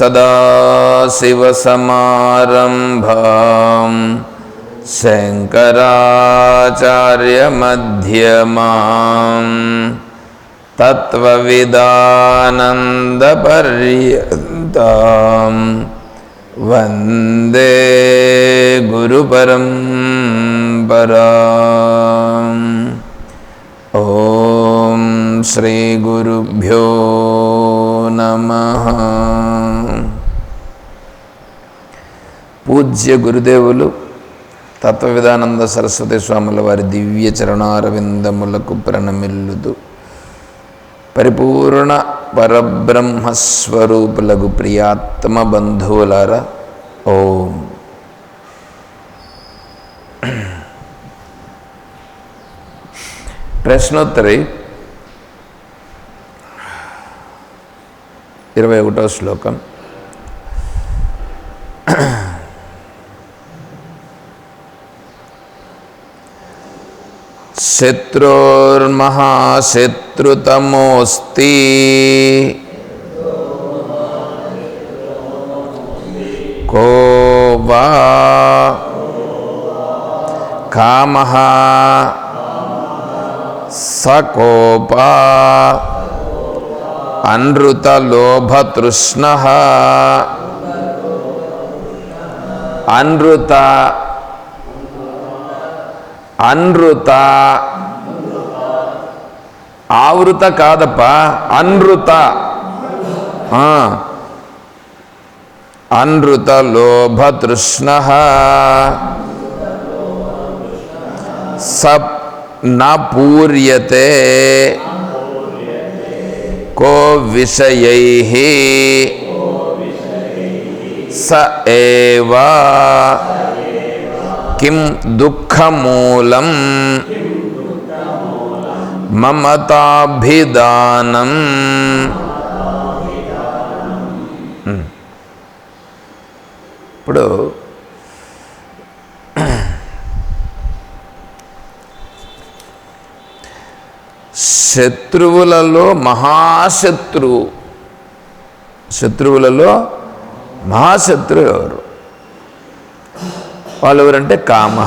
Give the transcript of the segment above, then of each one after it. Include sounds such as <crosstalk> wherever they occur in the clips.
सदाशिवसमारम्भां शङ्कराचार्यमध्यमाम्। तत्त्वविदानन्दपर्यन्तां वन्दे गुरुपरम्पराम्। ॐ श्रीगुरुभ्यो नमः పూజ్య గురుదేవులు తత్వవిధానంద సరస్వతి స్వాముల వారి దివ్య చరణారవిందములకు ప్రణమిల్లుదు. పరిపూర్ణ పరబ్రహ్మస్వరూపులకు ప్రియాత్మ బంధువులారా ఓం. ప్రశ్నోత్తరి ఇరవై ఒకటో శ్లోకం. शत्रोर्महाशत्रुतमोऽस्ति को वा कामः सकोपा अनृतलोभतृष्णः। अनृता అనృత అనృత ఆవృత కాదప్ప అనృత ఆ. అనృత లోభతృష్ణ. సప్ న పూర్యతే. కో విషయై. స ఏవా. కిం దుఃఖమూలం మమతాభిదానం ఇప్పుడు శత్రువులలో మహాశత్రువు. శత్రువులలో మహాశత్రువు ఎవరు? వాళ్ళు ఎవరంటే కామ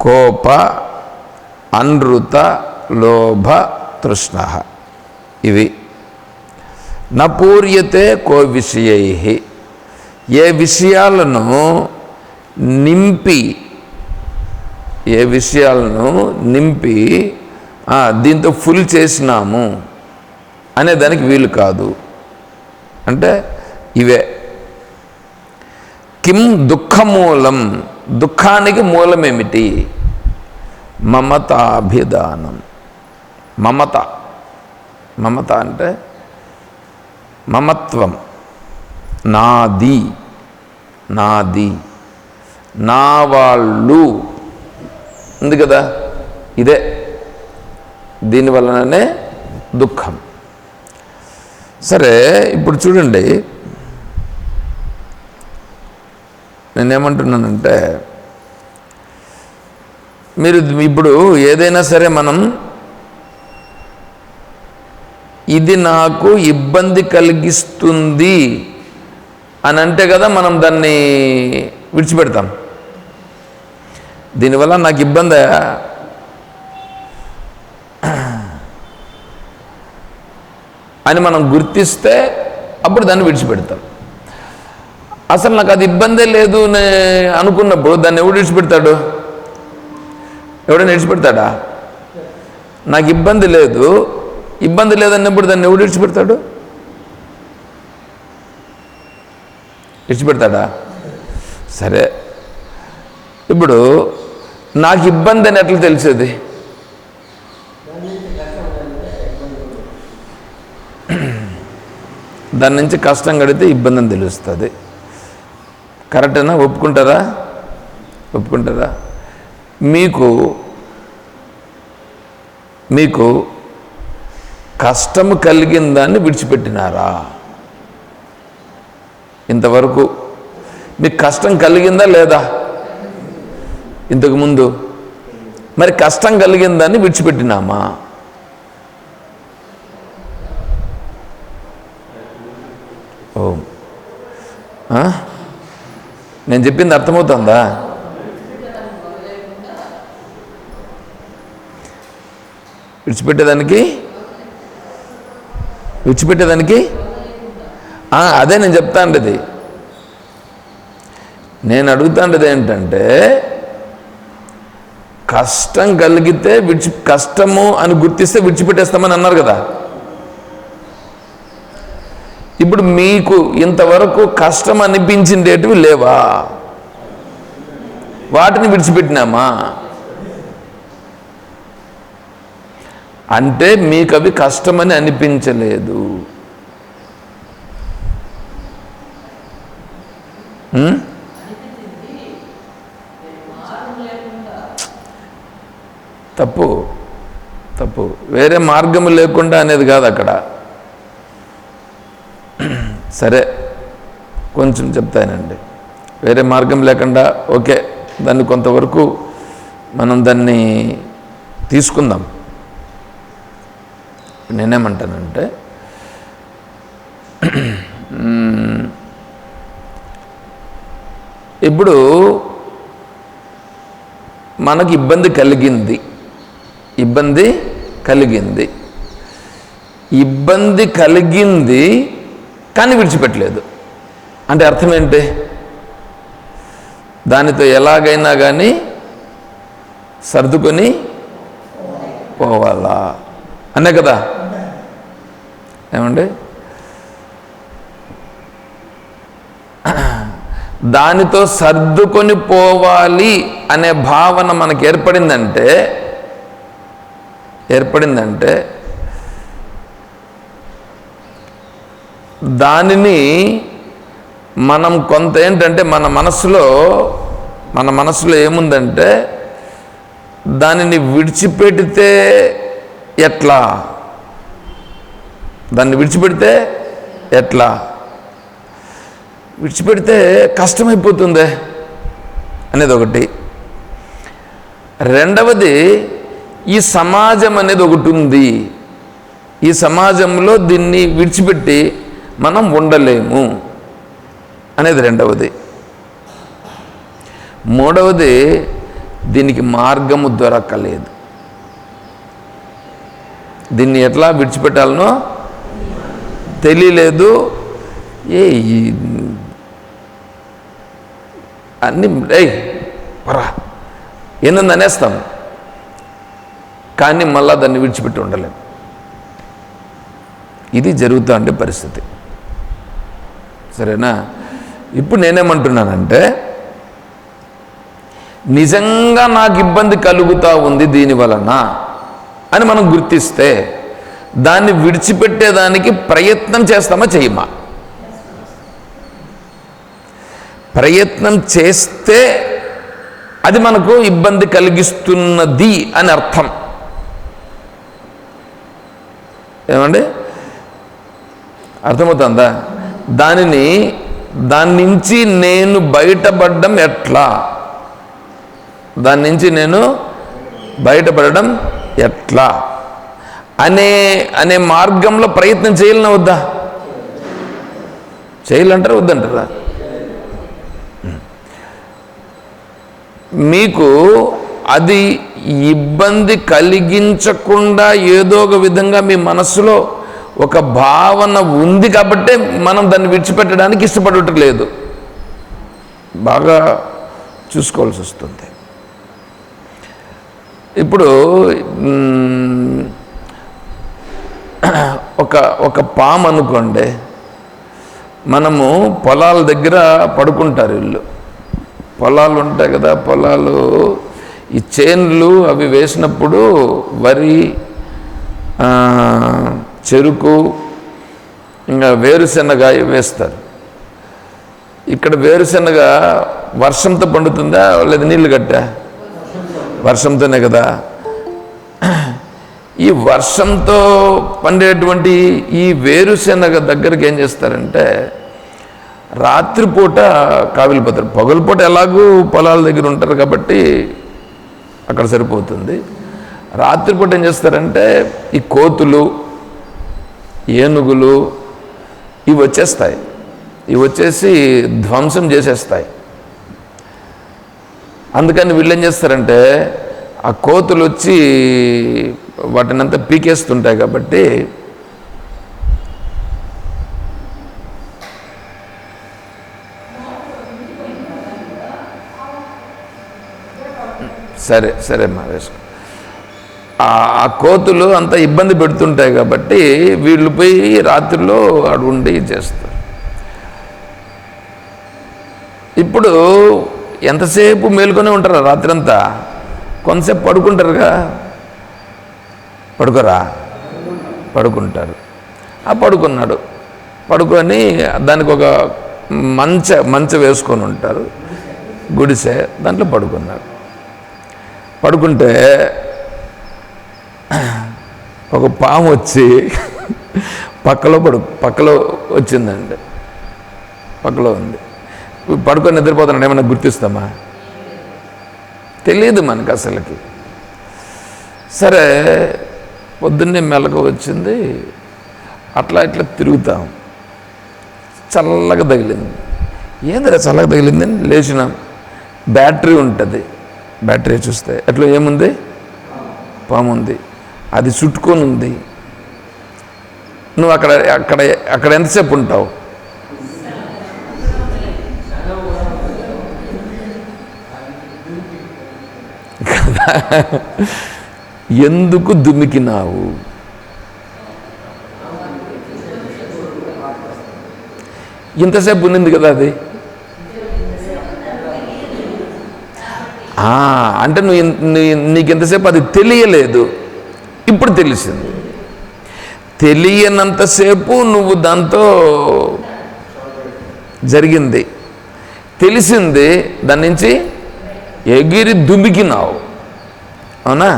కోప అనృత లోభ తృష్ణ. ఇవి. నపూర్యతే కో విషయై. ఏ విషయాలను నింపి ఏ విషయాలను నింపి దీంతో ఫుల్ చేసినాము అనే దానికి వీలు కాదు. అంటే ఇవే. కిం దుఃఖమూలం? దుఃఖానికి మూలమేమిటి? మమతాభిధానం. మమత. మమత అంటే మమత్వం. నాది. నాది. నా వాళ్ళు ఉంది కదా? ఇదే. దీనివలననే దుఃఖం. సరే ఇప్పుడు చూడండి. నేనేమంటున్నానంటే మీరు ఇప్పుడు ఏదైనా సరే మనం ఇది నాకు ఇబ్బంది కలిగిస్తుంది అని అంటే కదా మనం దాన్ని విడిచిపెడతాం. దీనివల్ల నాకు ఇబ్బంది అని మనం గుర్తిస్తే అప్పుడు దాన్ని విడిచిపెడతాం. అసలు నాకు అది ఇబ్బందే లేదు అనుకున్నప్పుడు దాన్ని ఎవడు విడిచిపెడతాడు? ఎవడైనా విడిచిపెడతాడా? నాకు ఇబ్బంది లేదు. ఇబ్బంది లేదన్నప్పుడు దాన్ని ఎవడు విడిచిపెడతాడు? విడిచిపెడతాడా? సరే. ఇప్పుడు నాకు ఇబ్బంది అని ఎట్లా తెలిసేది. దాని నుంచి కష్టం కడితే ఇబ్బంది అని తెలుస్తుంది. కరెక్టేనా? ఒప్పుకుంటారా? ఒప్పుకుంటారా? మీకు మీకు కష్టము కలిగిన దాన్ని విడిచిపెట్టినారా? ఇంతవరకు మీకు కష్టం కలిగిందా లేదా? ఇంతకుముందు మరి కష్టం కలిగిందని విడిచిపెట్టినామా? ఓ. నేను చెప్పింది అర్థమవుతుందా? విడిచిపెట్టేదానికి? విడిచిపెట్టేదానికి? అదే నేను చెప్తాండేది. నేను అడుగుతాండేది ఏంటంటే కష్టం కలిగితే విడిచి కష్టము అని గుర్తిస్తే విడిచిపెట్టేస్తామని అన్నారు కదా. ఇప్పుడు మీకు ఇంతవరకు కష్టం అనిపించిండేటివి లేవా? వాటిని విడిచిపెట్టినామా? అంటే మీకు అవి కష్టమని అనిపించలేదు. తప్పు తప్పు. వేరే మార్గం లేకుండా అనేది కాదు అక్కడ. సరే కొంచెం చెప్తానండి. వేరే మార్గం లేకుండా ఓకే దాన్ని కొంతవరకు మనం దాన్ని తీసుకుందాం. నేనేమంటానంటే ఇప్పుడు మనకు ఇబ్బంది కలిగింది. ఇబ్బంది కలిగింది. ఇబ్బంది కలిగింది కానీ విడిచిపెట్టలేదు. అంటే అర్థం ఏంటి? దానితో ఎలాగైనా కానీ సర్దుకొని పోవాలా? అనే కదా? ఏమండి? దానితో సర్దుకొని పోవాలి అనే భావన మనకు ఏర్పడిందంటే ఏర్పడిందంటే దానిని మనం కొంత ఏంటంటే మన మనసులో మన మనసులో ఏముందంటే దానిని విడిచిపెడితే ఎట్లా? దాన్ని విడిచిపెడితే ఎట్లా? విడిచిపెడితే కష్టమైపోతుందే అనేది ఒకటి రెండవది ఈ సమాజం అనేది ఒకటి ఉంది. ఈ సమాజంలో దీన్ని విడిచిపెట్టి మనం ఉండలేము. అనేది రెండవది. మూడవది దీనికి మార్గము దొరకలేదు. దీన్ని ఎట్లా విడిచిపెట్టాలనో తెలియలేదు. ఏ అన్ని పరా. ఏందని అనేస్తాం. కానీ మళ్ళా దాన్ని విడిచిపెట్టి ఉండలేము ఇది జరుగుతూ ఉండే పరిస్థితి. సరేనా? ఇప్పుడు నేనేమంటున్నానంటే నిజంగా నాకు ఇబ్బంది కలుగుతూ ఉంది దీని వలన అని మనం గుర్తిస్తే దాన్ని విడిచిపెట్టేదానికి ప్రయత్నం చేస్తామా చేయమా? ప్రయత్నం చేస్తే అది మనకు ఇబ్బంది కలిగిస్తున్నది అని అర్థం. ఏమండి? అర్థమవుతుందా? దానిని దాని నుంచి నేను బయటపడడం ఎట్లా? దాని నుంచి నేను బయటపడడం ఎట్లా? అనే అనే మార్గంలో ప్రయత్నం చేయాలన్నా వద్దా? చేయాలంటారా వద్దంటారా? మీకు అది ఇబ్బంది కలిగించకుండా ఏదో ఒక విధంగా మీ మనసులో ఒక భావన ఉంది కాబట్టే మనం దాన్ని విడిచిపెట్టడానికి ఇష్టపడటం బాగా చూసుకోవాల్సి వస్తుంది. ఇప్పుడు ఒక ఒక పాము అనుకోండి. మనము పొలాల దగ్గర పడుకుంటారు ఇల్లు. పొలాలు ఉంటాయి కదా పొలాలు. ఈ చేన్లు అవి వేసినప్పుడు వరి చెరుకు ఇంకా వేరుశెనగ వేస్తారు. ఇక్కడ వేరుశెనగ వర్షంతో పండుతుందా లేదా నీళ్ళు కట్టా? వర్షంతోనే కదా. ఈ వర్షంతో పండేటువంటి ఈ వేరుశెనగ దగ్గరికి ఏం చేస్తారంటే రాత్రిపూట కావిలిపోతారు పగలపూట ఎలాగూ పొలాల దగ్గర ఉంటారు కాబట్టి అక్కడ సరిపోతుంది. రాత్రిపూట ఏం చేస్తారంటే ఈ కోతులు ఏనుగులు ఇవి వచ్చేస్తాయి. ఇవి వచ్చేసి ధ్వంసం చేసేస్తాయి. అందుకని వీళ్ళు ఏం చేస్తారంటే ఆ కోతులు వచ్చి వాటిని అంతా పీకేస్తుంటాయి కాబట్టి సరే సరే మా వేసుకో ఆ- కోతులు అంత ఇబ్బంది పెడుతుంటాయి కాబట్టి వీళ్ళు పోయి రాత్రిలో అడుగుండి ఉండి చేస్తారు. ఇప్పుడు ఎంతసేపు మేలుకొని ఉంటారా రాత్రంతా? కొంతసేపు పడుకుంటారుగా? పడుకోరా? పడుకుంటారు. ఆ పడుకున్నాడు. పడుకొని దానికి ఒక మంచ మంచ వేసుకొని ఉంటారు. గుడిసె దాంట్లో పడుకున్నాడు పడుకుంటే ఒక పాము వచ్చి పక్కలో పడు పక్కలో వచ్చిందండి. పక్కలో ఉంది. పడుకొని నిద్రపోతున్నాడు ఏమన్నా గుర్తిస్తామా? తెలియదు మనకు అసలుకి. సరే పొద్దున్నే మెలకు వచ్చింది. అట్లా ఇట్లా తిరుగుతాం. చల్లగా తగిలింది. ఏందిరా చల్లగా తగిలింది? లేచినాం. బ్యాటరీ ఉంటుంది. బ్యాటరీ చూస్తే. అట్లా ఏముంది? పాము ఉంది. అది చుట్టుకొని ఉంది. నువ్వు అక్కడ అక్కడ అక్కడ ఎంతసేపు ఉంటావు? కదా <laughs> ఎందుకు దుమికినావు? ఇంతసేపు ఉన్నింది కదా అది? అంటే నువ్వు నీ- నీకు ఎంతసేపు అది తెలియలేదు. ఇప్పుడు తెలిసింది. తెలియనంతసేపు నువ్వు దాంతో జరిగింది. తెలిసింది దాని నుంచి ఎగిరి దుమికినావు. అవునా?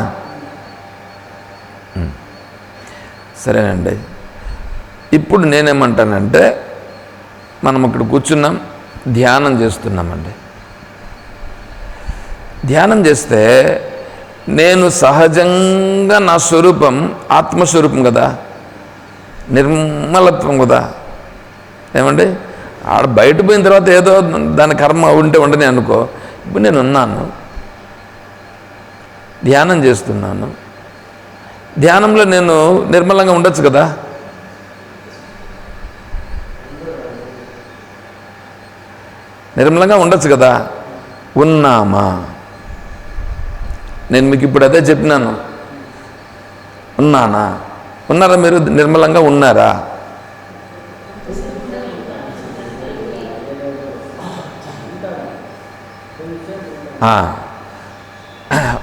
సరేనండి. ఇప్పుడు నేనేమంటానంటే మనం ఇక్కడ కూర్చున్నాం ధ్యానం చేస్తున్నామండి. ధ్యానం చేస్తే నేను సహజంగా నా స్వరూపం ఆత్మస్వరూపం కదా నిర్మలత్వం కదా. ఏమండి? ఆడ బయట పోయిన తర్వాత ఏదో దాని కర్మ ఉంటే ఉండని అనుకో. ఇప్పుడు నేను ఉన్నాను. ధ్యానం చేస్తున్నాను. ధ్యానంలో నేను నిర్మలంగా ఉండొచ్చు కదా. నిర్మలంగా ఉండొచ్చు కదా. ఉన్నామా? నేను మీకు ఇప్పుడు అదే చెప్పినాను. ఉన్నానా? ఉన్నారా మీరు? నిర్మలంగా ఉన్నారా?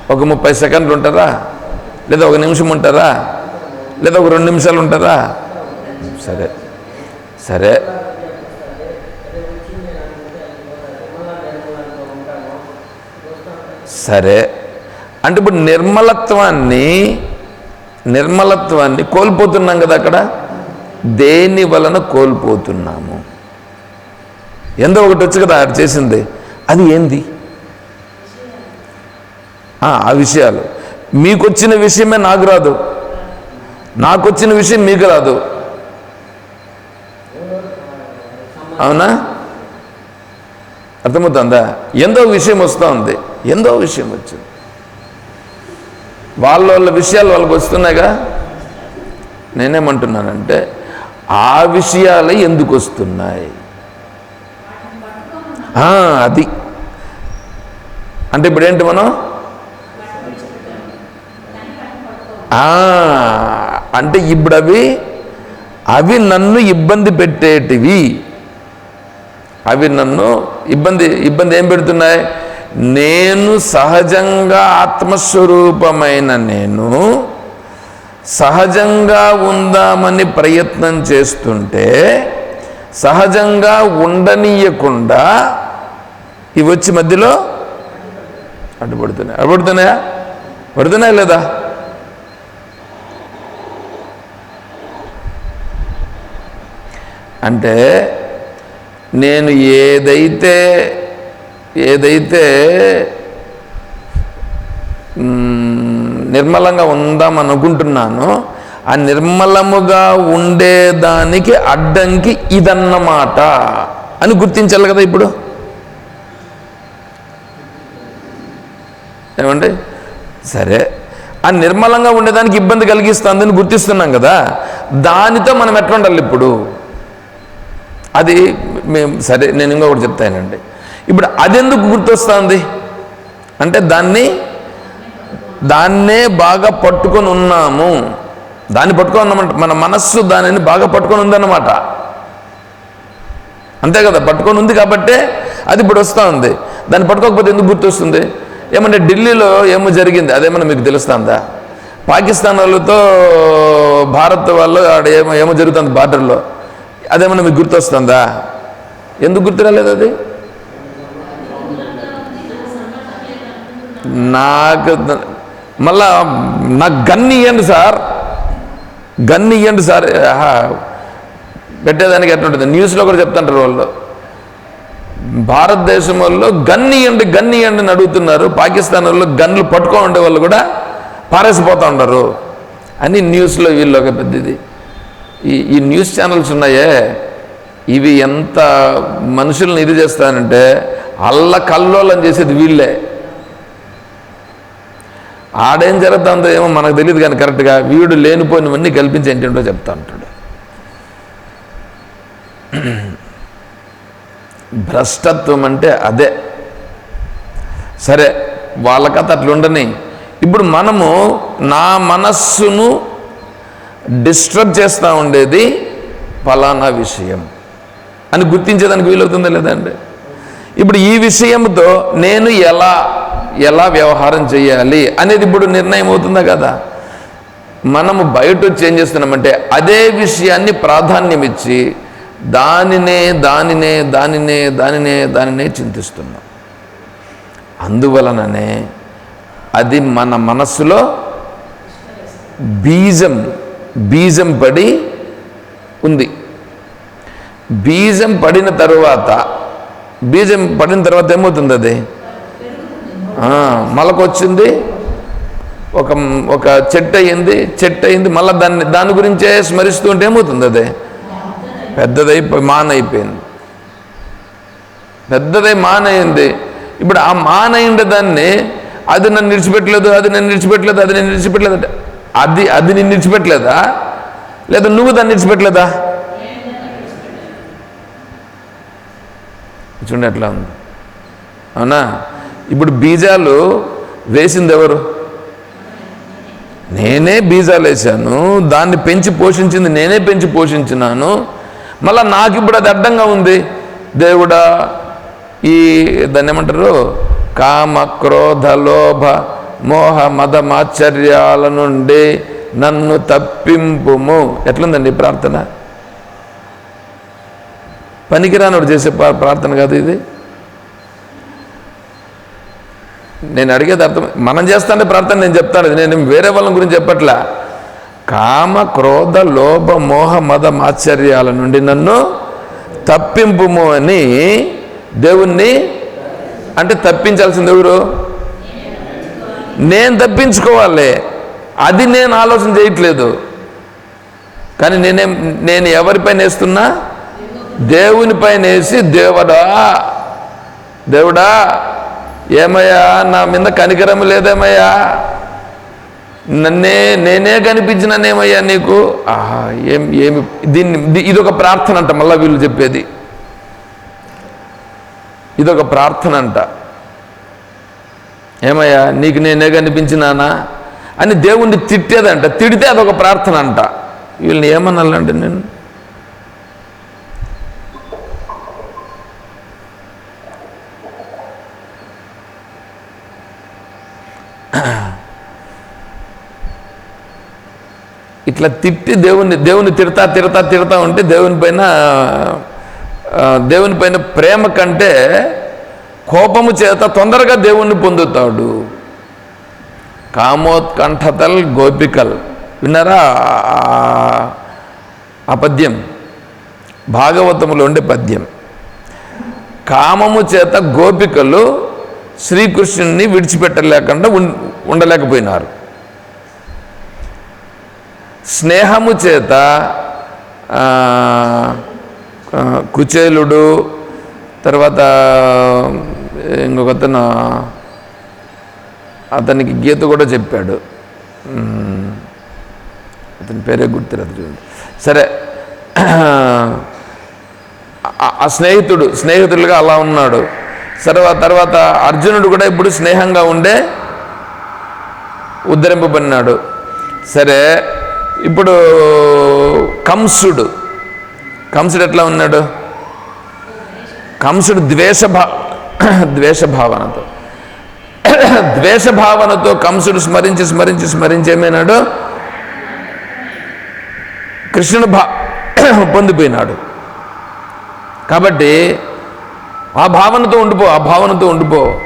ఒక ముప్పై సెకండ్లు ఉంటారా? లేదా ఒక నిమిషం ఉంటారా? లేదా ఒక రెండు నిమిషాలు ఉంటారా? సరే. సరే. సరే. అంటే ఇప్పుడు నిర్మలత్వాన్ని నిర్మలత్వాన్ని కోల్పోతున్నాం కదా అక్కడ? దేని వలన కోల్పోతున్నాము? ఎందో ఒకటి వచ్చి కదా ఆడు చేసింది. అది ఏంది? ఆ ఆ విషయాలు. మీకు వచ్చిన విషయమే నాకు రాదు. నాకు వచ్చిన విషయం మీకు రాదు. అవునా? అర్థమవుతుందా? ఎందో విషయం వస్తూ ఉంది. ఎందో విషయం వచ్చింది. వాళ్ళ వాళ్ళ విషయాలు వాళ్ళకి వస్తున్నాయిగా? నేనేమంటున్నానంటే ఆ విషయాలే ఎందుకు వస్తున్నాయి? అది. అంటే ఇప్పుడు ఏంటి మనం అంటే ఇప్పుడు అవి అవి నన్ను ఇబ్బంది పెట్టేటివి. అవి నన్ను ఇబ్బంది ఇబ్బంది ఏం పెడుతున్నాయి? నేను సహజంగా ఆత్మస్వరూపమైన నేను సహజంగా ఉందామని ప్రయత్నం చేస్తుంటే సహజంగా ఉండనీయకుండా ఇవి వచ్చి మధ్యలో అడ్డుపడుతున్నాయి. అడ్డుపడుతున్నాయా? పడుతున్నాయా లేదా? అంటే నేను ఏదైతే ఏదైతే నిర్మలంగా ఉందాం అనుకుంటున్నానో ఆ నిర్మలముగా ఉండేదానికి అడ్డంకి ఇదన్నమాట అని గుర్తించాలి కదా ఇప్పుడు. ఏమండి? సరే. ఆ నిర్మలంగా ఉండేదానికి ఇబ్బంది కలిగిస్తుందని గుర్తిస్తున్నాం కదా. దానితో మనం ఎట్లా ఉండాలి ఇప్పుడు? అది మేము సరే నేను ఇంకొకటి చెప్తానండి. ఇప్పుడు అదెందుకు గుర్తొస్తుంది? అంటే దాన్ని దాన్నే బాగా పట్టుకొని ఉన్నాము. దాన్ని పట్టుకొని ఉన్నామంట మన మనస్సు దానిని బాగా పట్టుకొని ఉందన్నమాట. అంతే కదా పట్టుకొని ఉంది కాబట్టే అది ఇప్పుడు వస్తూ ఉంది దాన్ని పట్టుకోకపోతే ఎందుకు గుర్తొస్తుంది? ఏమంటే ఢిల్లీలో ఏమో జరిగింది అదేమన్నా మీకు తెలుస్తుందా? పాకిస్తాన్ వాళ్ళతో భారత్ వాళ్ళు ఆడ ఏమో ఏమో జరుగుతుంది బార్డర్లో. అదేమన్నా మీకు గుర్తొస్తుందా? ఎందుకు గుర్తురాలేదు అది? నాకు మళ్ళా నాకు గన్ ఇవ్వండి సార్. గన్ ఇవ్వండి సార్. పెట్టేదానికి ఎట్లుంటుంది న్యూస్లో కూడా చెప్తుంటారు వాళ్ళు. భారతదేశం వాళ్ళు గన్ ఇవ్వండి గన్ ఇవ్వండి అని అడుగుతున్నారు. పాకిస్తాన్ వాళ్ళు గన్లు పట్టుకో ఉండే వాళ్ళు కూడా పారేసిపోతూ ఉంటారు అని న్యూస్లో వీళ్ళు ఒక పెద్దది. ఈ ఈ న్యూస్ ఛానల్స్ ఉన్నాయే. ఇవి ఎంత మనుషుల్ని ఇది చేస్తానంటే అల్ల కల్లోలం చేసేది వీళ్ళే. ఆడేం జరుగుతుందో ఏమో మనకు తెలియదు కానీ కరెక్ట్గా వీడు లేనిపోయినవన్నీ కల్పించి ఏంటంటో చెప్తా ఉంటాడు. భ్రష్టత్వం అంటే అదే. సరే వాళ్ళ కథ అట్లుండని. ఇప్పుడు మనము నా మనస్సును డిస్టర్బ్ చేస్తూ ఉండేది ఫలానా విషయం. అని గుర్తించేదానికి వీలవుతుందా లేదండి ఇప్పుడు ఈ విషయంతో నేను ఎలా ఎలా వ్యవహారం చేయాలి అనేది ఇప్పుడు నిర్ణయం అవుతుందా కదా? మనము బయట వచ్చి ఏం చేస్తున్నామంటే అదే విషయాన్ని ప్రాధాన్యం ఇచ్చి దానినే దానినే దానినే దానినే దానినే చింతిస్తున్నాం. అందువలననే అది మన మనస్సులో బీజం బీజం పడి ఉంది. బీజం పడిన తరువాత బీజం పడిన తర్వాత ఏమవుతుంది అది? మొలకొచ్చింది. ఒక ఒక చెట్టు అయింది చెట్టు అయింది మళ్ళీ దాన్ని దాని గురించే స్మరిస్తూ ఉంటే ఏమవుతుంది అది? పెద్దదైపోయి మానైపోయింది. పెద్దదై మానయింది ఇప్పుడు ఆ మానయిండే దాన్ని అది నన్ను నిడిచిపెట్టలేదు అది నన్ను నిడిచిపెట్టలేదు అది నేను నిడిచిపెట్టలేదు అంటే అది అది నిన్ను నిడిచిపెట్టలేదా లేదా నువ్వు దాన్ని నిడిచిపెట్టలేదా చూడండి ఎట్లా ఉంది. అవునా? ఇప్పుడు బీజాలు వేసింది ఎవరు నేనే బీజాలు వేసాను దాన్ని పెంచి పోషించింది నేనే పెంచి పోషించినాను. మళ్ళీ నాకు ఇప్పుడు అది అడ్డంగా ఉంది. దేవుడా ఈ దాన్ని ఏమంటారు? కామ క్రోధ లోభ మోహ మద మాచర్యాల నుండి నన్ను తప్పింపుము. ఎట్లుందండి ప్రార్థన ప్రార్థన? వాడు చేసే ప్రార్థన కాదు ఇది. నేను అడిగేది అర్థం మనం చేస్తానే ప్రార్థన నేను చెప్తాను. నేను వేరే వాళ్ళ గురించి చెప్పట్లా. కామ క్రోధ లోభ మోహ మద మాత్సర్యాల నుండి నన్ను తప్పింపుము అని దేవుణ్ణి అంటే తప్పించాల్సింది ఎవరు? నేను తప్పించుకోవాలి. అది నేను ఆలోచన చేయట్లేదు. కానీ నేనే నేను ఎవరిపైన వేస్తున్నా? దేవునిపైన వేసి దేవుడా దేవుడా ఏమయ్యా నా మీద కనికరం లేదేమయ్యా? నన్నే నేనే కనిపించినానేమయ్యా నీకు? ఆహా ఏం ఏమి దీన్ని ఇది- ఇదొక ప్రార్థన అంట మళ్ళా వీళ్ళు చెప్పేది. ఇదొక ప్రార్థన అంట ఏమయ్యా నీకు నేనే కనిపించినానా? అని దేవుణ్ణి తిట్టేదంట తిడితే అదొక ప్రార్థన అంట వీళ్ళని ఏమనాలంటే నేను? ఇట్లా తిట్టి దేవుణ్ణి దేవుని తిడతా తిడతా తిడతా ఉంటే దేవుని పైన దేవుని పైన ప్రేమ కంటే కోపము చేత తొందరగా దేవుణ్ణి పొందుతాడు. కామోత్కంఠతల్ గోపికల్. విన్నారా? ఆ- పద్యం. భాగవతములో ఉండే పద్యం. కామము చేత గోపికలు శ్రీకృష్ణుని విడిచిపెట్టలేకుండా ఉం- ఉండలేకపోయినారు. స్నేహము చేత కుచేలుడు తర్వాత ఇంకొకతను అతనికి గీత కూడా చెప్పాడు. అతని పేరే గుర్తురాదు చూడండి. సరే ఆ- స్నేహితుడు స్నేహితులుగా అలా ఉన్నాడు. సరే తర్వాత అర్జునుడు కూడా ఇప్పుడు స్నేహంగా ఉండే ఉద్ధరింపబడినాడు. సరే ఇప్పుడు కంసుడు. కంసుడు ఎట్లా ఉన్నాడు? కంసుడు ద్వేషభా <clears throat> ద్వేషభావనతో. <clears throat> ద్వేషభావనతో కంసుడు స్మరించి స్మరించి స్మరించి ఏమైనాడు? కృష్ణుడు భా <clears throat> పొందిపోయినాడు. కాబట్టి ఆ భావనతో ఉండిపో ఆ భావనతో ఉండిపో.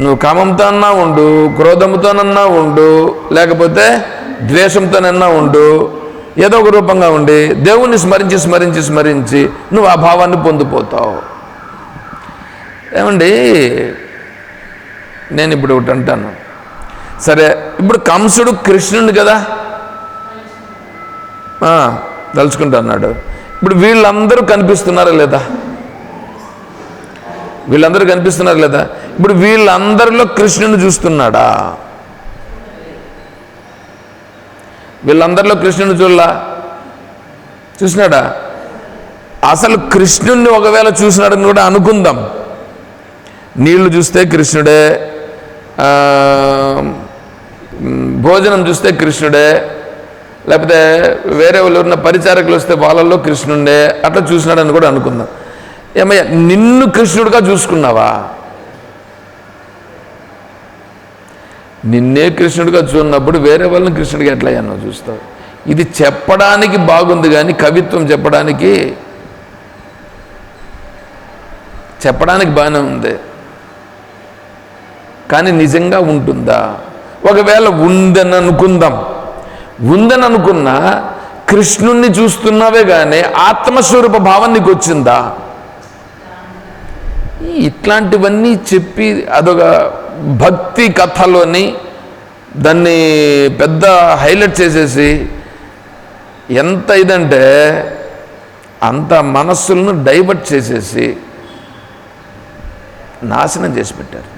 నువ్వు కామంతో అన్నా ఉండు క్రోధముతోనన్నా ఉండు లేకపోతే ద్వేషంతోనన్నా ఉండు ఏదో ఒక రూపంగా ఉండి దేవుణ్ణి స్మరించి స్మరించి స్మరించి నువ్వు ఆ భావాన్ని పొందిపోతావు. ఏమండి? నేను ఇప్పుడు ఒకటి అంటాను. సరే ఇప్పుడు కంసుడు కృష్ణుడు కదా? ఆ, తలుచుకుంటా అన్నాడు. ఇప్పుడు వీళ్ళందరూ కనిపిస్తున్నారా లేదా? వీళ్ళందరూ కనిపిస్తున్నారు లేదా? ఇప్పుడు వీళ్ళందరిలో కృష్ణుని చూస్తున్నాడా? వీళ్ళందరిలో కృష్ణుని చూడలా? చూసినాడా? అసలు కృష్ణుణ్ణి ఒకవేళ చూసినాడని కూడా అనుకుందాం. నీళ్ళు చూస్తే కృష్ణుడే భోజనం చూస్తే కృష్ణుడే లేకపోతే వేరే వాళ్ళు ఉన్న పరిచారకులు వస్తే వాళ్ళల్లో కృష్ణుండే అట్లా చూసినాడని కూడా అనుకుందాం. ఏమయ్యా నిన్ను కృష్ణుడిగా చూసుకున్నావా? నిన్నే కృష్ణుడిగా చూన్నప్పుడు వేరే వాళ్ళని కృష్ణుడికి ఎట్లా అయ్యానో చూస్తావు? ఇది చెప్పడానికి బాగుంది కానీ కవిత్వం చెప్పడానికి చెప్పడానికి బాగానే ఉంది. కానీ నిజంగా ఉంటుందా? ఒకవేళ ఉందని అనుకుందాం ఉందని అనుకున్నా కృష్ణుణ్ణి చూస్తున్నావే కానీ ఆత్మస్వరూప భావం నీకు వచ్చిందా? ఇట్లాంటివన్నీ చెప్పి అదొక భక్తి కథలోని దాన్ని పెద్ద హైలైట్ చేసేసి ఎంత ఇదంటే అంత మనస్సులను డైవర్ట్ చేసేసి నాశనం చేసి పెట్టారు.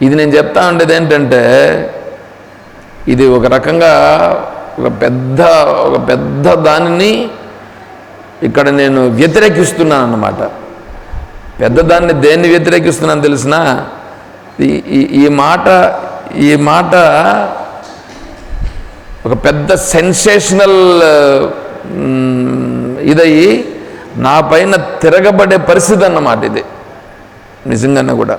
ఇది నేను చెప్తా ఉండేది ఏంటంటే ఇది ఒక రకంగా ఒక పెద్ద ఒక పెద్ద దానిని ఇక్కడ నేను వ్యతిరేకిస్తున్నాను అన్నమాట పెద్దదాన్ని దేన్ని వ్యతిరేకిస్తున్నాను తెలిసిన ఈ ఈ- ఈ మాట ఈ మాట ఒక పెద్ద సెన్సేషనల్ ఇదయ్యి నా పైన తిరగబడే పరిస్థితి అన్నమాట ఇది. నిజంగానే కూడా.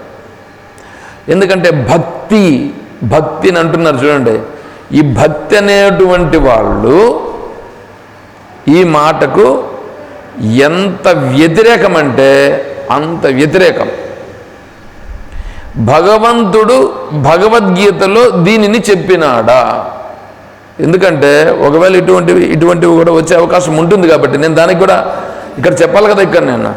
ఎందుకంటే భక్తి భక్తిని అంటున్నారు చూడండి. ఈ భక్తి అనేటువంటి వాళ్ళు ఈ మాటకు ఎంత వ్యతిరేకం అంటే అంత వ్యతిరేకం. భగవంతుడు భగవద్గీతలో దీనిని చెప్పినాడా? ఎందుకంటే ఒకవేళ ఇటువంటివి ఇటువంటివి కూడా వచ్చే అవకాశం ఉంటుంది కాబట్టి నేను దానికి కూడా ఇక్కడ చెప్పాలి కదా ఇక్కడ నేను.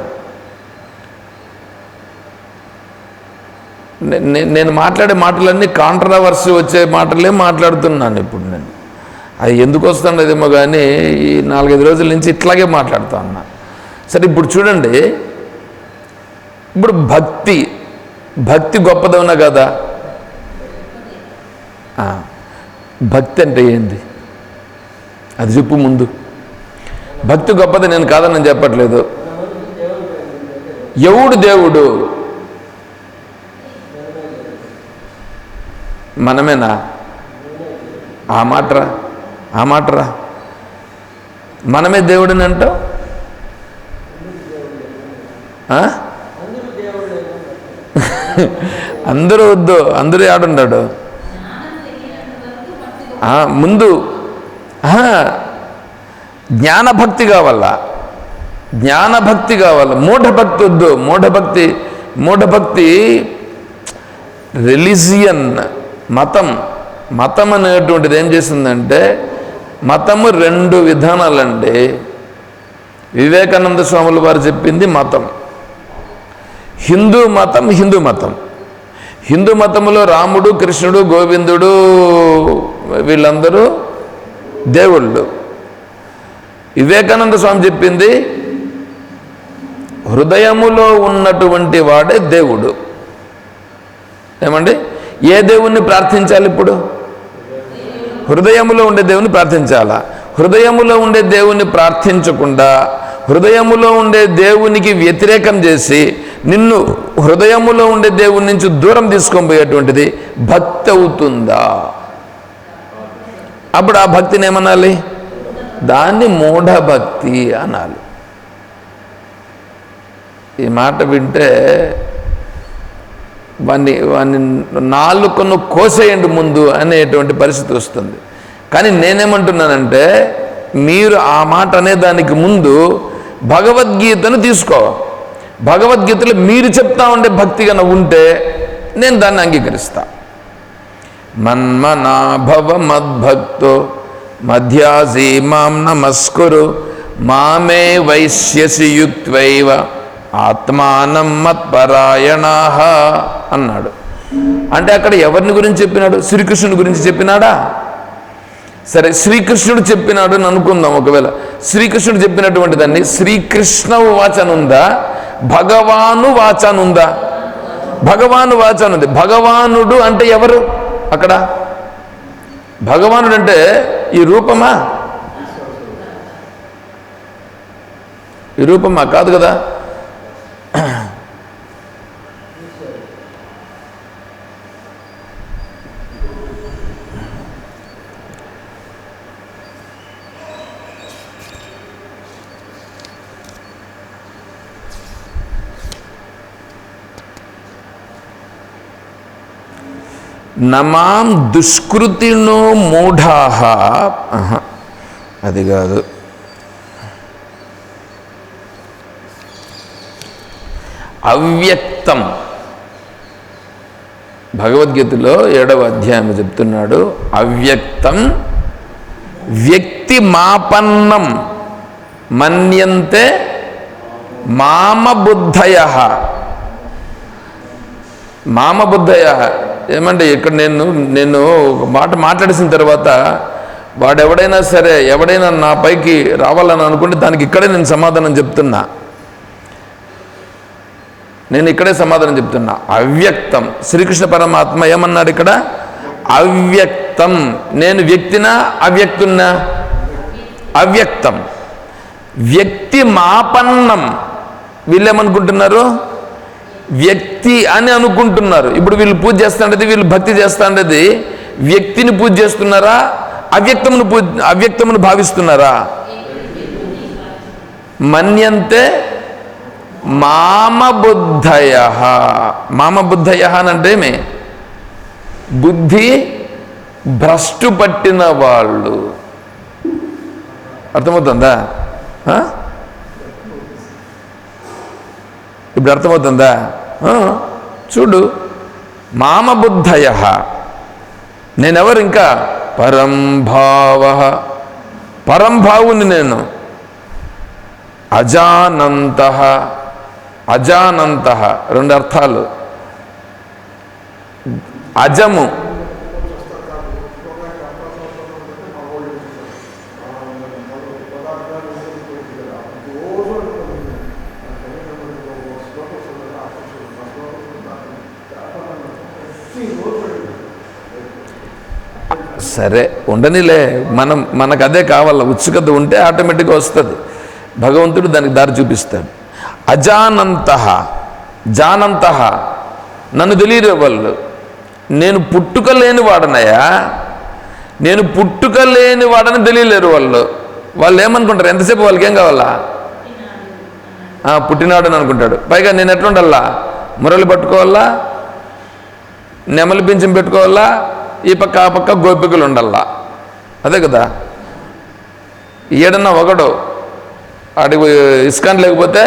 నేను మాట్లాడే మాటలన్నీ కాంట్రవర్సీ వచ్చే మాటలే మాట్లాడుతున్నాను ఇప్పుడు నేను. అది ఎందుకు వస్తుండదేమో కానీ ఈ నాలుగైదు రోజుల నుంచి ఇట్లాగే మాట్లాడుతా ఉన్నా. సరే ఇప్పుడు చూడండి. ఇప్పుడు భక్తి భక్తి గొప్పదవునా కదా? ఆ, భక్తి అంటే ఏంది? అది చెప్పు ముందు. భక్తి గొప్పది నేను కాదని నేను చెప్పట్లేదు. ఎవడు దేవుడు? మనమేనా? ఆ మాటరా? ఆ మాటరా? మనమే దేవుడిని అంటావు? అందరూ వద్దు అందరూ ఆడున్నాడు ముందు జ్ఞానభక్తి కావాలా? జ్ఞానభక్తి కావాలా? మూఢభక్తి వద్దు మూఢభక్తి మూఢభక్తి రిలీజియన్ మతం. మతం అనేటువంటిది ఏం చేసిందంటే మతము రెండు విధానాలండి. వివేకానంద స్వాములు వారు చెప్పింది మతం. హిందూ మతం హిందూ మతం. హిందూ మతంలో రాముడు కృష్ణుడు గోవిందుడు వీళ్ళందరూ దేవుళ్ళు. వివేకానంద స్వామి చెప్పింది హృదయములో ఉన్నటువంటి వాడే దేవుడు. ఏమండి? ఏ దేవుణ్ణి ప్రార్థించాలి ఇప్పుడు? హృదయములో ఉండే దేవుని ప్రార్థించాలా? హృదయములో ఉండే దేవుణ్ణి ప్రార్థించకుండా హృదయములో ఉండే దేవునికి వ్యతిరేకం చేసి నిన్ను హృదయములో ఉండే దేవుడి నుంచి దూరం తీసుకొని పోయేటువంటిది భక్తి అవుతుందా? అప్పుడు ఆ భక్తిని ఏమనాలి? దాన్ని మూఢభక్తి అనాలి. ఈ మాట వింటే వాన్ని వాన్ని నాలుకను కోసేయండి ముందు అనేటువంటి పరిస్థితి వస్తుంది. కానీ నేనేమంటున్నానంటే మీరు ఆ మాట అనే దానికి ముందు భగవద్గీతను తీసుకో భగవద్గీతలో మీరు చెప్తా ఉండే భక్తిగా ఉంటే నేను దాన్ని అంగీకరిస్తా. మన్మనాభవ మద్భక్తో మధ్యాసీ మాం నమస్కురు మామే వైశ్యసి యుక్త్వైవ ఆత్మానం మత్పరాయణ అన్నాడు. అంటే అక్కడ ఎవరిని గురించి చెప్పినాడు? శ్రీకృష్ణుని గురించి చెప్పినాడా? సరే శ్రీకృష్ణుడు చెప్పినాడు అని అనుకుందాం ఒకవేళ. శ్రీకృష్ణుడు చెప్పినటువంటి దాన్ని శ్రీకృష్ణ వాచనుందా భగవాను వాచనుందా? భగవాను వాచనుంది. భగవానుడు అంటే ఎవరు? అక్కడ? భగవానుడు అంటే ఈ రూపమా? ఈ రూపమా? కాదు కదా. నమాం దుష్కృతినో మూఢాహ అది కాదు. అవ్యక్తం. భగవద్గీతలో ఏడవ అధ్యాయం చెప్తున్నాడు అవ్యక్తం వ్యక్తి మాపన్నం మన్యంతే మామబుద్ధయ. మామబుద్ధయ. ఏమంటే ఇక్కడ నేను నేను ఒక మాట మాట్లాడేసిన తర్వాత వాడెవడైనా సరే ఎవడైనా నా పైకి రావాలని అనుకుంటే దానికి ఇక్కడే నేను సమాధానం చెప్తున్నా. నేను ఇక్కడే సమాధానం చెప్తున్నా. అవ్యక్తం. శ్రీకృష్ణ పరమాత్మ ఏమన్నాడు ఇక్కడ? అవ్యక్తం. నేను వ్యక్తినా అవ్యక్తున్నా? అవ్యక్తం. వ్యక్తి మాపన్నం. వీళ్ళేమనుకుంటున్నారు? వ్యక్తి అని అనుకుంటున్నారు. ఇప్పుడు వీళ్ళు పూజ చేస్తుండేది వీళ్ళు భక్తి చేస్తుండేది వ్యక్తిని పూజ చేస్తున్నారా? అవ్యక్తమును పూజ అవ్యక్తమును భావిస్తున్నారా? మన్యంతే మామబుద్ధయ. మామబుద్ధయ అని అంటే ఏమి? బుద్ధి భ్రష్టు పట్టిన వాళ్ళు. అర్థమవుతుందా ఆ? ఇప్పుడు అర్థమవుతుందా? చూడు మామబుద్ధయ. నేనెవరు ఇంకా? పరంభావ పరంభావుని నేను. అజానంత. అజానంత. రెండు అర్థాలు. అజము. సరే ఉండనిలే మనం మనకు అదే కావాల ఉత్సుకత ఉంటే ఆటోమేటిక్గా వస్తుంది. భగవంతుడు దానికి దారి చూపిస్తాడు. అజానంత జానంత నన్ను తెలియదు వాళ్ళు నేను పుట్టుక లేని వాడనయ్యా. నేను పుట్టుక లేని వాడని తెలియలేరు వాళ్ళు. వాళ్ళు ఏమనుకుంటారు? ఎంతసేపు వాళ్ళకి ఏం కావాలా? పుట్టినాడు అని అనుకుంటాడు. పైగా నేను ఎట్లుండాలా మురళి పట్టుకోవాలా? నెమలి పింఛం పెట్టుకోవాలా? ఈ పక్క ఆ పక్క గోపికలు ఉండల్లా అదే కదా. ఏడన్నా ఒకడు ఆడికి ఇస్కాన్ లేకపోతే